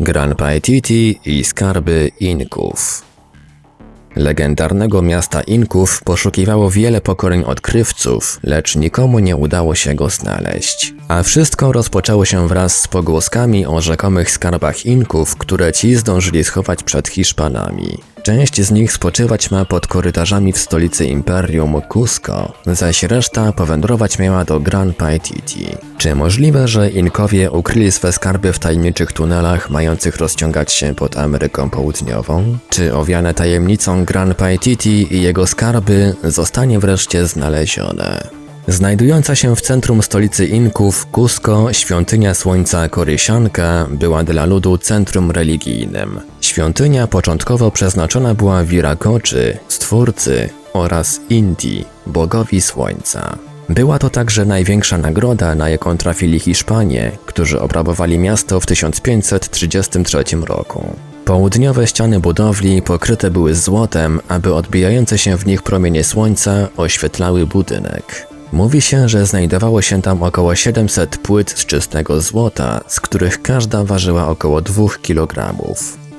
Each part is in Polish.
Gran Paititi i skarby Inków. Legendarnego miasta Inków poszukiwało wiele pokoleń odkrywców, lecz nikomu nie udało się go znaleźć. A wszystko rozpoczęło się wraz z pogłoskami o rzekomych skarbach Inków, które ci zdążyli schować przed Hiszpanami. Część z nich spoczywać ma pod korytarzami w stolicy imperium Cusco, zaś reszta powędrować miała do Gran Paititi. Czy możliwe, że Inkowie ukryli swe skarby w tajemniczych tunelach mających rozciągać się pod Ameryką Południową? Czy owiane tajemnicą Gran Paititi i jego skarby zostanie wreszcie znalezione? Znajdująca się w centrum stolicy Inków, Cusco, świątynia Słońca Korysianka była dla ludu centrum religijnym. Świątynia początkowo przeznaczona była Viracoczy, Stwórcy oraz Inti, bogowi Słońca. Była to także największa nagroda, na jaką trafili Hiszpanie, którzy obrabowali miasto w 1533 roku. Południowe ściany budowli pokryte były złotem, aby odbijające się w nich promienie słońca oświetlały budynek. Mówi się, że znajdowało się tam około 700 płyt z czystego złota, z których każda ważyła około 2 kg.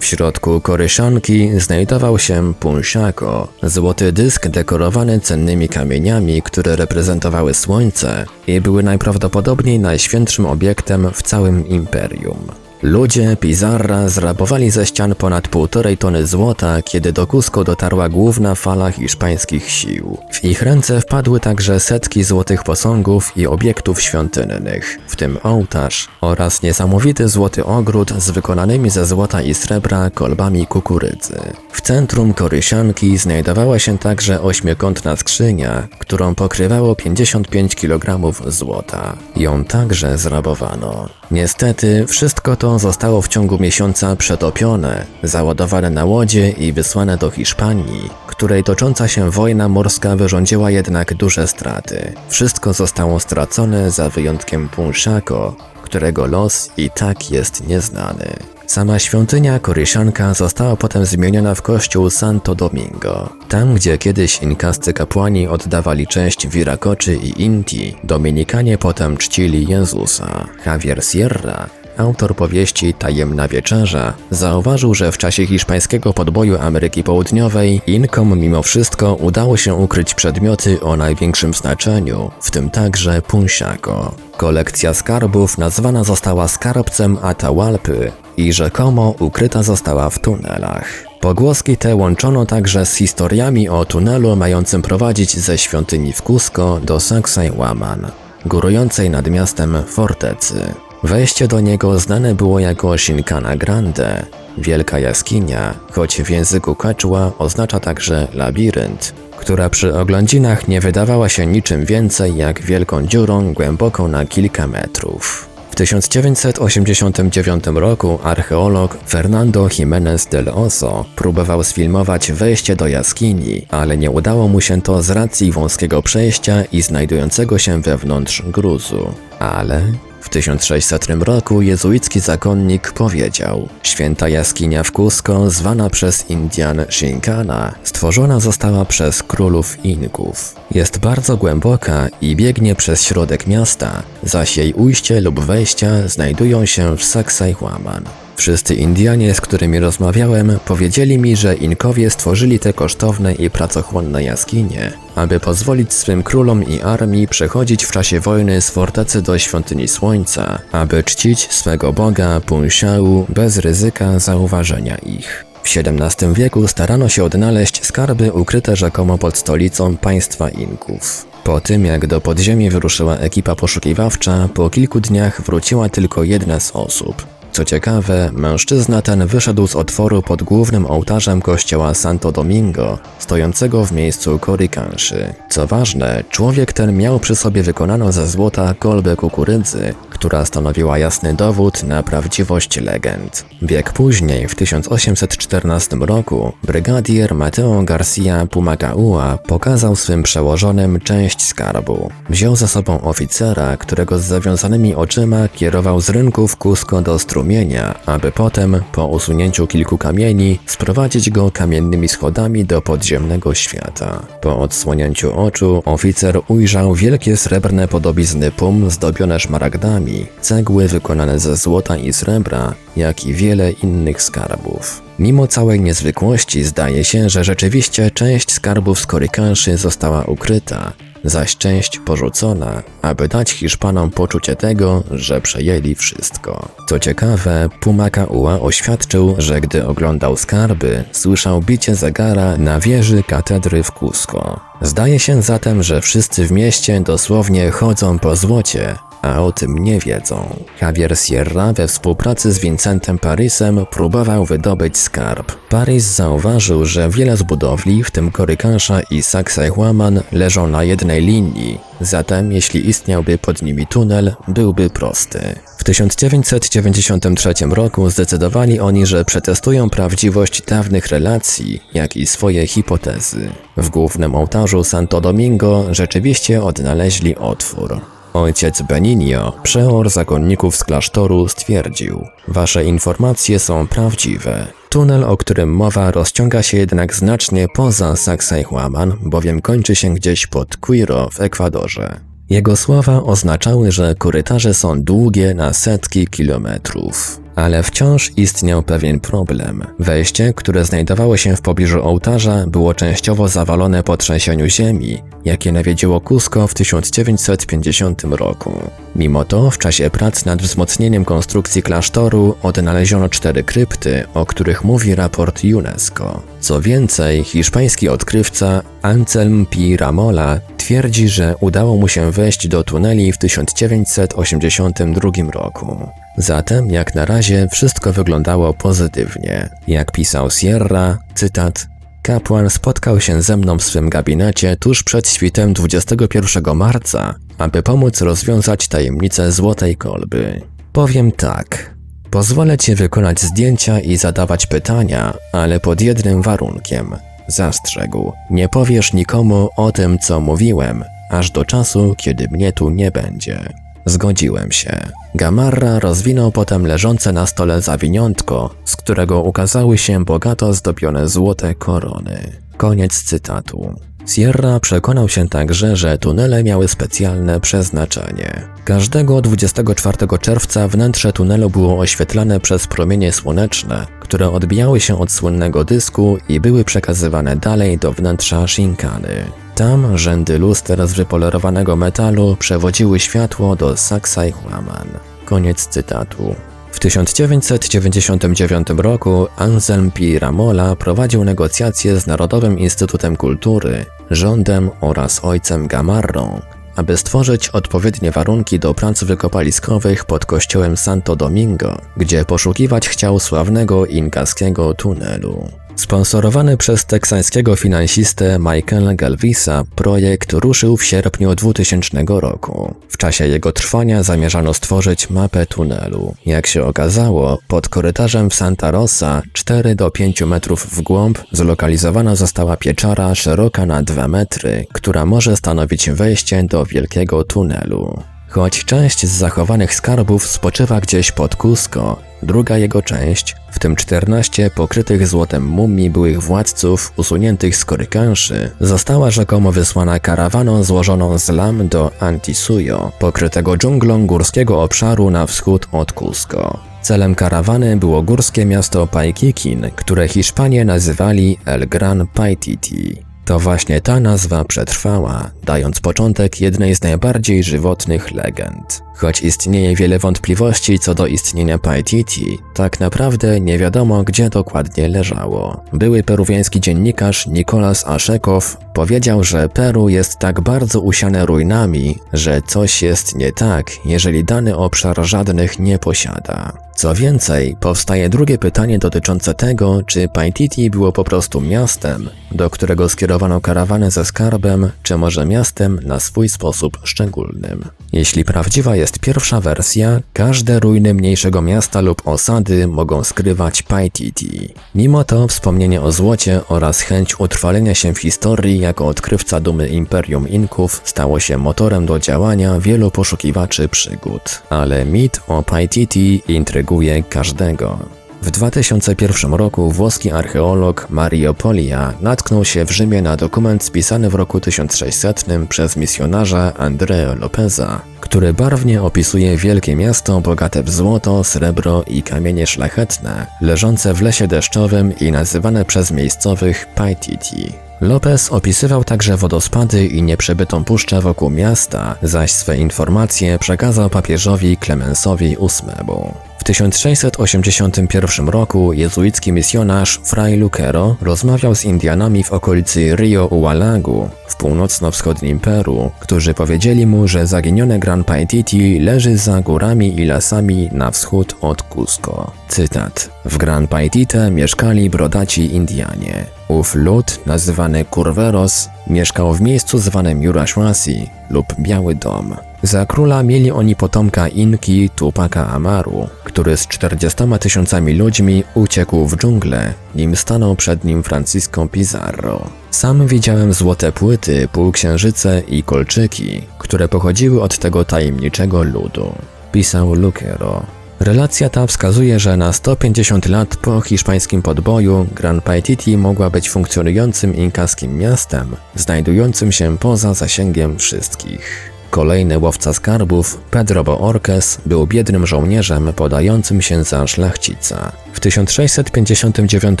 W środku koryszanki znajdował się punsiako, złoty dysk dekorowany cennymi kamieniami, które reprezentowały słońce i były najprawdopodobniej najświętszym obiektem w całym imperium. Ludzie Pizarra zrabowali ze ścian ponad półtorej tony złota, kiedy do Cusco dotarła główna fala hiszpańskich sił. W ich ręce wpadły także setki złotych posągów i obiektów świątynnych, w tym ołtarz oraz niesamowity złoty ogród z wykonanymi ze złota i srebra kolbami kukurydzy. W centrum korysianki znajdowała się także ośmiokątna skrzynia, którą pokrywało 55 kg złota. Ją także zrabowano. Niestety, wszystko to zostało w ciągu miesiąca przetopione, załadowane na łodzie i wysłane do Hiszpanii, której tocząca się wojna morska wyrządziła jednak duże straty. Wszystko zostało stracone za wyjątkiem Punszako, którego los i tak jest nieznany. Sama świątynia korysianka została potem zmieniona w kościół Santo Domingo. Tam, gdzie kiedyś inkascy kapłani oddawali cześć Viracoczy i Inti, dominikanie potem czcili Jezusa. Javier Sierra Autor powieści Tajemna Wieczerza zauważył, że w czasie hiszpańskiego podboju Ameryki Południowej Inkom mimo wszystko udało się ukryć przedmioty o największym znaczeniu, w tym także punsiako. Kolekcja skarbów nazwana została skarbcem Atahualpy i rzekomo ukryta została w tunelach. Pogłoski te łączono także z historiami o tunelu mającym prowadzić ze świątyni w Cusco do Sacsayhuaman, górującej nad miastem fortecy. Wejście do niego znane było jako Shinkana Grande, wielka jaskinia, choć w języku quechua oznacza także labirynt, która przy oglądzinach nie wydawała się niczym więcej jak wielką dziurą głęboką na kilka metrów. W 1989 roku archeolog Fernando Jiménez del Oso próbował sfilmować wejście do jaskini, ale nie udało mu się to z racji wąskiego przejścia i znajdującego się wewnątrz gruzu. Ale w 1600 roku jezuicki zakonnik powiedział: Święta jaskinia w Cusco, zwana przez Indian Shinkana, stworzona została przez królów Inków. Jest bardzo głęboka i biegnie przez środek miasta, zaś jej ujście lub wejścia znajdują się w Sacsayhuaman. Wszyscy Indianie, z którymi rozmawiałem, powiedzieli mi, że Inkowie stworzyli te kosztowne i pracochłonne jaskinie, aby pozwolić swym królom i armii przechodzić w czasie wojny z fortecy do świątyni słońca, aby czcić swego boga Punsiału bez ryzyka zauważenia ich. W XVII wieku starano się odnaleźć skarby ukryte rzekomo pod stolicą państwa Inków. Po tym jak do podziemi wyruszyła ekipa poszukiwawcza, po kilku dniach wróciła tylko jedna z osób. Co ciekawe, mężczyzna ten wyszedł z otworu pod głównym ołtarzem kościoła Santo Domingo, stojącego w miejscu Korykanszy. Co ważne, człowiek ten miał przy sobie wykonaną ze złota kolbę kukurydzy, która stanowiła jasny dowód na prawdziwość legend. Wiek później, w 1814 roku, brygadier Mateo Garcia Pumagaua pokazał swym przełożonym część skarbu. Wziął ze sobą oficera, którego z zawiązanymi oczyma kierował z rynku w Cusco do strumienia strumienia, aby potem, po usunięciu kilku kamieni, sprowadzić go kamiennymi schodami do podziemnego świata. Po odsłonięciu oczu oficer ujrzał wielkie srebrne podobizny pum zdobione szmaragdami, cegły wykonane ze złota i srebra, jak i wiele innych skarbów. Mimo całej niezwykłości zdaje się, że rzeczywiście część skarbów z korykanszy została ukryta, zaś część porzucona, aby dać Hiszpanom poczucie tego, że przejęli wszystko. Co ciekawe, Pumakaua oświadczył, że gdy oglądał skarby, słyszał bicie zegara na wieży katedry w Cusco. Zdaje się zatem, że wszyscy w mieście dosłownie chodzą po złocie, a o tym nie wiedzą. Javier Sierra we współpracy z Vincentem Parisem próbował wydobyć skarb. Paris zauważył, że wiele z budowli, w tym Korykansza i Sacsayhuaman, leżą na jednej linii, zatem jeśli istniałby pod nimi tunel, byłby prosty. W 1993 roku zdecydowali oni, że przetestują prawdziwość dawnych relacji, jak i swoje hipotezy. W głównym ołtarzu Santo Domingo rzeczywiście odnaleźli otwór. Ojciec Beninio, przeor zakonników z klasztoru, stwierdził: Wasze informacje są prawdziwe. Tunel, o którym mowa, rozciąga się jednak znacznie poza Sacsayhuaman, bowiem kończy się gdzieś pod Quiro w Ekwadorze. Jego słowa oznaczały, że korytarze są długie na setki kilometrów. Ale wciąż istniał pewien problem. Wejście, które znajdowało się w pobliżu ołtarza, było częściowo zawalone po trzęsieniu ziemi, jakie nawiedziło Cusco w 1950 roku. Mimo to w czasie prac nad wzmocnieniem konstrukcji klasztoru odnaleziono cztery krypty, o których mówi raport UNESCO. Co więcej, hiszpański odkrywca Anselm Pi Ramola twierdzi, że udało mu się wejść do tuneli w 1982 roku. Zatem, jak na razie, wszystko wyglądało pozytywnie. Jak pisał Sierra, cytat, Kapłan spotkał się ze mną w swym gabinecie tuż przed świtem 21 marca, aby pomóc rozwiązać tajemnicę złotej kolby. Powiem tak. Pozwolę ci wykonać zdjęcia i zadawać pytania, ale pod jednym warunkiem. Zastrzegł. Nie powiesz nikomu o tym, co mówiłem, aż do czasu, kiedy mnie tu nie będzie. Zgodziłem się. Gamarra rozwinął potem leżące na stole zawiniątko, z którego ukazały się bogato zdobione złote korony. Koniec cytatu. Sierra przekonał się także, że tunele miały specjalne przeznaczenie. Każdego 24 czerwca wnętrze tunelu było oświetlane przez promienie słoneczne, które odbijały się od słynnego dysku i były przekazywane dalej do wnętrza Shinkany. Tam rzędy luster z wypolerowanego metalu przewodziły światło do Sacsayhuaman. Koniec cytatu. W 1999 roku Anselm Pi Ramola prowadził negocjacje z Narodowym Instytutem Kultury, rządem oraz ojcem Gamarrą, aby stworzyć odpowiednie warunki do prac wykopaliskowych pod kościołem Santo Domingo, gdzie poszukiwać chciał sławnego inkaskiego tunelu. Sponsorowany przez teksańskiego finansistę Michaela Galvisa, projekt ruszył w sierpniu 2000 roku. W czasie jego trwania zamierzano stworzyć mapę tunelu. Jak się okazało, pod korytarzem w Santa Rosa, 4 do 5 metrów w głąb, zlokalizowana została pieczara szeroka na 2 metry, która może stanowić wejście do wielkiego tunelu. Choć część z zachowanych skarbów spoczywa gdzieś pod Cusco, druga jego część, w tym 14 pokrytych złotem mumii byłych władców usuniętych z korykanszy, została rzekomo wysłana karawaną złożoną z lam do Antisuyo, pokrytego dżunglą górskiego obszaru na wschód od Cusco. Celem karawany było górskie miasto Paiquiquin, które Hiszpanie nazywali El Gran Paititi. To właśnie ta nazwa przetrwała, dając początek jednej z najbardziej żywotnych legend. Choć istnieje wiele wątpliwości co do istnienia Paititi, tak naprawdę nie wiadomo gdzie dokładnie leżało. Były peruwiański dziennikarz Nicolas Aszekow powiedział, że Peru jest tak bardzo usiane ruinami, że coś jest nie tak, jeżeli dany obszar żadnych nie posiada. Co więcej, powstaje drugie pytanie dotyczące tego, czy Paititi było po prostu miastem, do którego skierowano karawanę ze skarbem, czy może miastem na swój sposób szczególnym. Jeśli prawdziwa jest pierwsza wersja, każde ruiny mniejszego miasta lub osady mogą skrywać Paititi. Mimo to wspomnienie o złocie oraz chęć utrwalenia się w historii jako odkrywca dumy Imperium Inków stało się motorem do działania wielu poszukiwaczy przygód. Ale mit o Paititi zaintryguje każdego. W 2001 roku włoski archeolog Mario Polia natknął się w Rzymie na dokument spisany w roku 1600 przez misjonarza Andrea Lopeza, który barwnie opisuje wielkie miasto bogate w złoto, srebro i kamienie szlachetne, leżące w lesie deszczowym i nazywane przez miejscowych Paititi. Lopez opisywał także wodospady i nieprzebytą puszczę wokół miasta, zaś swe informacje przekazał papieżowi Klemensowi VIII. W 1681 roku jezuicki misjonarz Fray Lucero rozmawiał z Indianami w okolicy Rio Ualagu w północno-wschodnim Peru, którzy powiedzieli mu, że zaginione Gran Paititi leży za górami i lasami na wschód od Cusco. Cytat. W Gran Paitite mieszkali brodaci Indianie. Ów lud, nazywany Curveros, mieszkał w miejscu zwanym Yurashwasi lub Biały Dom. Za króla mieli oni potomka Inki Tupaka Amaru, który z 40 tysiącami ludźmi uciekł w dżunglę, nim stanął przed nim Francisco Pizarro. Sam widziałem złote płyty, półksiężyce i kolczyki, które pochodziły od tego tajemniczego ludu. Pisał Lucero. Relacja ta wskazuje, że na 150 lat po hiszpańskim podboju Gran Paititi mogła być funkcjonującym inkaskim miastem, znajdującym się poza zasięgiem wszystkich. Kolejny łowca skarbów, Pedro Boorques, był biednym żołnierzem podającym się za szlachcica. W 1659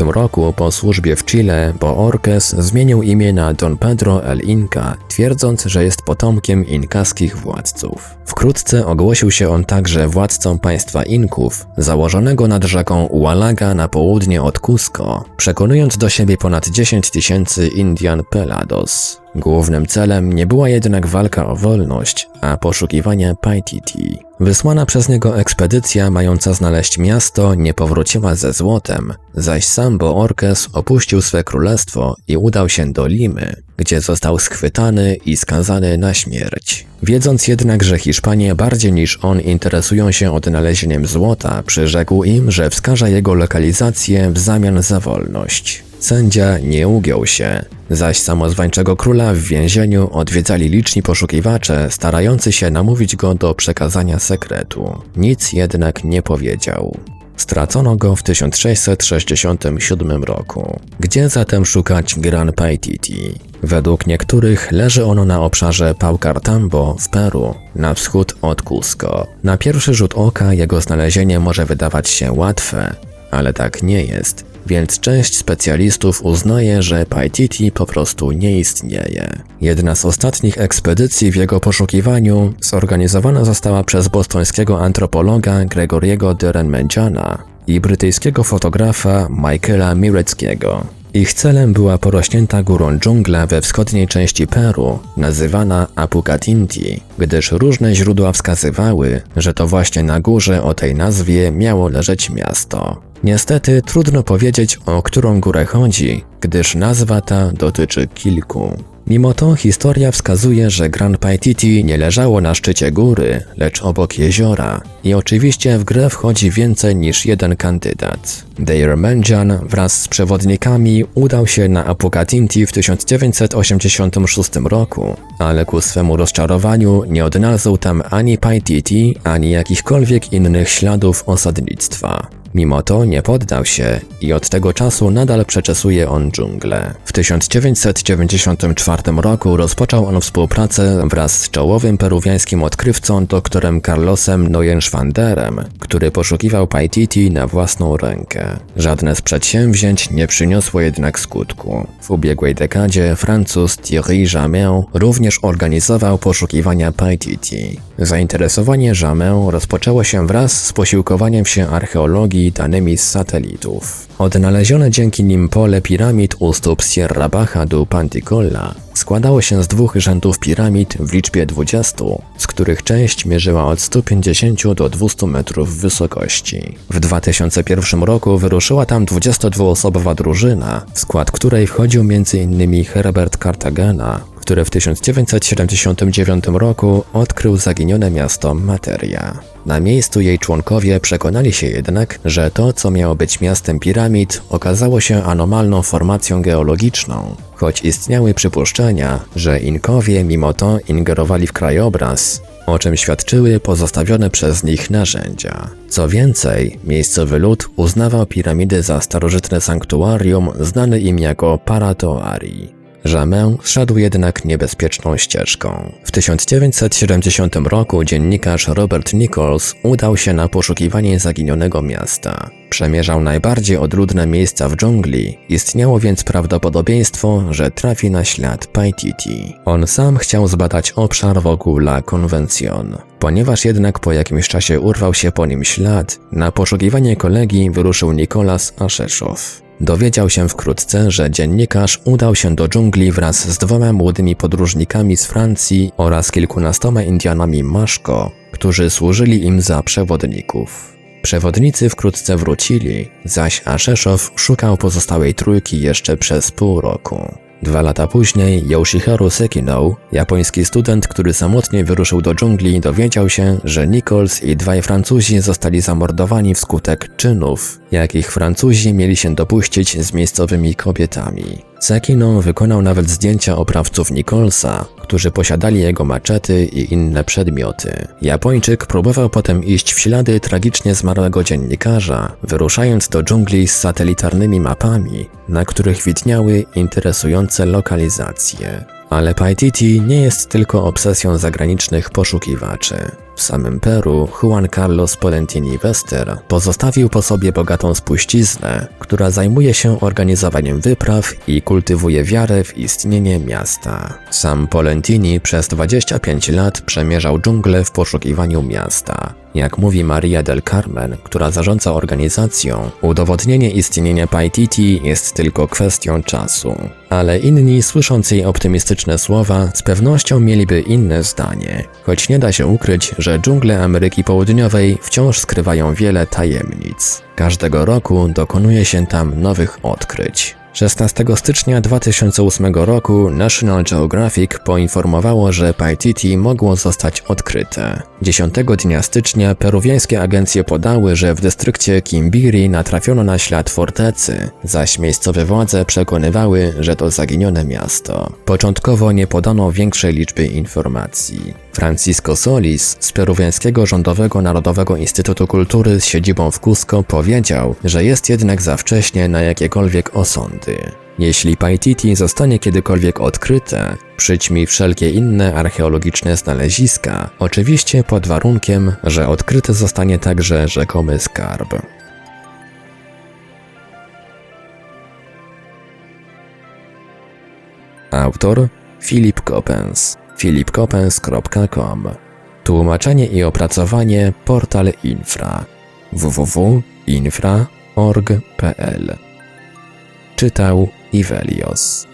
roku po służbie w Chile Boorques zmienił imię na Don Pedro el Inca, twierdząc, że jest potomkiem inkaskich władców. Wkrótce ogłosił się on także władcą państwa Inków, założonego nad rzeką Ualaga na południe od Cusco, przekonując do siebie ponad 10 tysięcy Indian Pelados. Głównym celem nie była jednak walka o wolność, a poszukiwanie Paititi. Wysłana przez niego ekspedycja mająca znaleźć miasto nie powróciła ze złotem, zaś sam Boorques opuścił swe królestwo i udał się do Limy, gdzie został schwytany i skazany na śmierć. Wiedząc jednak, że Hiszpanie bardziej niż on interesują się odnalezieniem złota, przyrzekł im, że wskaże jego lokalizację w zamian za wolność. Sędzia nie ugiął się, zaś samozwańczego króla w więzieniu odwiedzali liczni poszukiwacze, starający się namówić go do przekazania sekretu. Nic jednak nie powiedział. Stracono go w 1667 roku. Gdzie zatem szukać Gran Paititi? Według niektórych leży ono na obszarze Paucartambo w Peru, na wschód od Cusco. Na pierwszy rzut oka jego znalezienie może wydawać się łatwe, ale tak nie jest więc część specjalistów uznaje, że Paititi po prostu nie istnieje. Jedna z ostatnich ekspedycji w jego poszukiwaniu zorganizowana została przez bostońskiego antropologa Gregoriego de Renmenjana i brytyjskiego fotografa Michaela Mireckiego. Ich celem była porośnięta górą dżungla we wschodniej części Peru, nazywana Apucatinti, gdyż różne źródła wskazywały, że to właśnie na górze o tej nazwie miało leżeć miasto. Niestety trudno powiedzieć, o którą górę chodzi, gdyż nazwa ta dotyczy kilku. Mimo to historia wskazuje, że Grand Paititi nie leżało na szczycie góry, lecz obok jeziora i oczywiście w grę wchodzi więcej niż jeden kandydat. Deir Menjan wraz z przewodnikami udał się na Apucatinti w 1986 roku, ale ku swemu rozczarowaniu nie odnalazł tam ani Paititi, ani jakichkolwiek innych śladów osadnictwa. Mimo to nie poddał się i od tego czasu nadal przeczesuje on dżunglę. W 1994 roku rozpoczął on współpracę wraz z czołowym peruwiańskim odkrywcą doktorem Carlosem Neuenschwanderem, który poszukiwał Paititi na własną rękę. Żadne z przedsięwzięć nie przyniosło jednak skutku. W ubiegłej dekadzie Francuz Thierry Jamin również organizował poszukiwania Paititi. Zainteresowanie Jamin rozpoczęło się wraz z posiłkowaniem się archeologii danymi z satelitów. Odnalezione dzięki nim pole piramid u stóp Sierra Baja do Panticola składało się z dwóch rzędów piramid w liczbie 20, z których część mierzyła od 150 do 200 metrów wysokości. W 2001 roku wyruszyła tam 22-osobowa drużyna, w skład której wchodził m.in. Herbert Cartagena, który w 1979 roku odkrył zaginione miasto Materia. Na miejscu jej członkowie przekonali się jednak, że to, co miało być miastem piramid, okazało się anomalną formacją geologiczną, choć istniały przypuszczenia, że Inkowie mimo to ingerowali w krajobraz o czym świadczyły pozostawione przez nich narzędzia. Co więcej, miejscowy lud uznawał piramidy za starożytne sanktuarium znane im jako Paratoari. Jamais szedł jednak niebezpieczną ścieżką. W 1970 roku dziennikarz Robert Nichols udał się na poszukiwanie zaginionego miasta. Przemierzał najbardziej odludne miejsca w dżungli, istniało więc prawdopodobieństwo, że trafi na ślad Paititi. On sam chciał zbadać obszar wokół La Convention. Ponieważ jednak po jakimś czasie urwał się po nim ślad, na poszukiwanie kolegi wyruszył Nikolas Aszeszow. Dowiedział się wkrótce, że dziennikarz udał się do dżungli wraz z dwoma młodymi podróżnikami z Francji oraz kilkunastoma Indianami Maszko, którzy służyli im za przewodników. Przewodnicy wkrótce wrócili, zaś Aszeszow szukał pozostałej trójki jeszcze przez pół roku. Dwa lata później Yoshiharu Sekino, japoński student, który samotnie wyruszył do dżungli, dowiedział się, że Nichols i dwaj Francuzi zostali zamordowani wskutek czynów, jakich Francuzi mieli się dopuścić z miejscowymi kobietami. Sekino wykonał nawet zdjęcia oprawców Nicholsa, którzy posiadali jego maczety i inne przedmioty. Japończyk próbował potem iść w ślady tragicznie zmarłego dziennikarza, wyruszając do dżungli z satelitarnymi mapami, na których widniały interesujące lokalizacje. Ale Paititi nie jest tylko obsesją zagranicznych poszukiwaczy. W samym Peru Juan Carlos Polentini Wester pozostawił po sobie bogatą spuściznę, która zajmuje się organizowaniem wypraw i kultywuje wiarę w istnienie miasta. Sam Polentini przez 25 lat przemierzał dżunglę w poszukiwaniu miasta. Jak mówi Maria del Carmen, która zarządza organizacją, udowodnienie istnienia Paititi jest tylko kwestią czasu. Ale inni, słysząc jej optymistyczne słowa, z pewnością mieliby inne zdanie, choć nie da się ukryć, że dżungle Ameryki Południowej wciąż skrywają wiele tajemnic. Każdego roku dokonuje się tam nowych odkryć. 16 stycznia 2008 roku National Geographic poinformowało, że Paititi mogło zostać odkryte. 10 dnia stycznia peruwiańskie agencje podały, że w dystrykcie Kimbiri natrafiono na ślad fortecy, zaś miejscowe władze przekonywały, że to zaginione miasto. Początkowo nie podano większej liczby informacji. Francisco Solis z peruwiańskiego Rządowego Narodowego Instytutu Kultury z siedzibą w Cusco powiedział, że jest jednak za wcześnie na jakiekolwiek osądy. Jeśli Paititi zostanie kiedykolwiek odkryte, przyćmi wszelkie inne archeologiczne znaleziska, oczywiście pod warunkiem, że odkryty zostanie także rzekomy skarb. Autor Filip Kopens filipkopens.com Tłumaczenie i opracowanie portal infra. www.infra.org.pl Czytał Ivelios